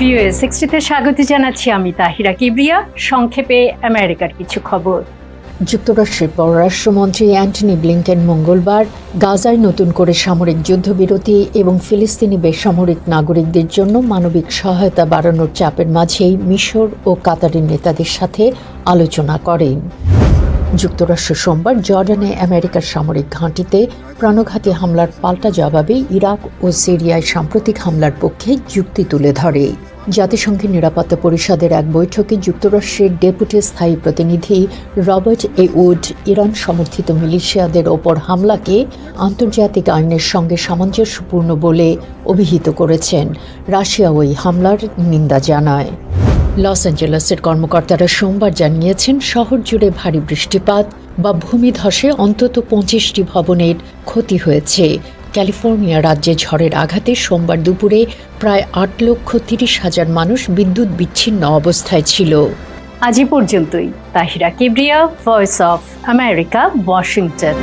ভিউএ সিক্সটিতে স্বাগত জানাচ্ছি আমি তাহিরা কিবরিয়া। সংক্ষেপে আমেরিকার কিছু খবর। যুক্তরাষ্ট্রের পররাষ্ট্রমন্ত্রী অ্যান্টনি ব্লিংকেন মঙ্গলবার গাজায় নতুন করে সামরিক যুদ্ধবিরতি এবং ফিলিস্তিনি বেসামরিক নাগরিকদের জন্য মানবিক সহায়তা বাড়ানোর চাপের মাঝেই মিশর ও কাতারের নেতাদের সাথে আলোচনা করেন। যুক্তরাষ্ট্র সোমবার জর্ডানে আমেরিকার সামরিক ঘাঁটিতে প্রাণঘাতী হামলার পাল্টা জবাবে ইরাক ও সিরিয়ায় সাম্প্রতিক হামলার পক্ষে যুক্তি তুলে ধরে। জাতিসংঘের নিরাপত্তা পরিষদের এক বৈঠকে যুক্তরাষ্ট্রের ডেপুটি স্থায়ী প্রতিনিধি রবার্ট এ. উড ইরান সমর্থিত মিলিশিয়াদের ওপর হামলাকে আন্তর্জাতিক আইনের সঙ্গে সামঞ্জস্যপূর্ণ বলে অভিহিত করেছেন। রাশিয়া ওই হামলার নিন্দা জানায়। লস অ্যাঞ্জেলেসের কর্মকর্তারা সোমবার জানিয়েছেন, শহর জুড়ে ভারী বৃষ্টিপাত বা ভূমিধসে অন্তত পঁচিশটি ভবনের ক্ষতি হয়েছে। ক্যালিফোর্নিয়া রাজ্যে ঝড়ের আঘাতে সোমবার দুপুরে প্রায় আট লক্ষ তিরিশ হাজার মানুষ বিদ্যুৎ বিচ্ছিন্ন অবস্থায় ছিল। আজ পর্যন্তই। Tahira Kibria voice of America Washington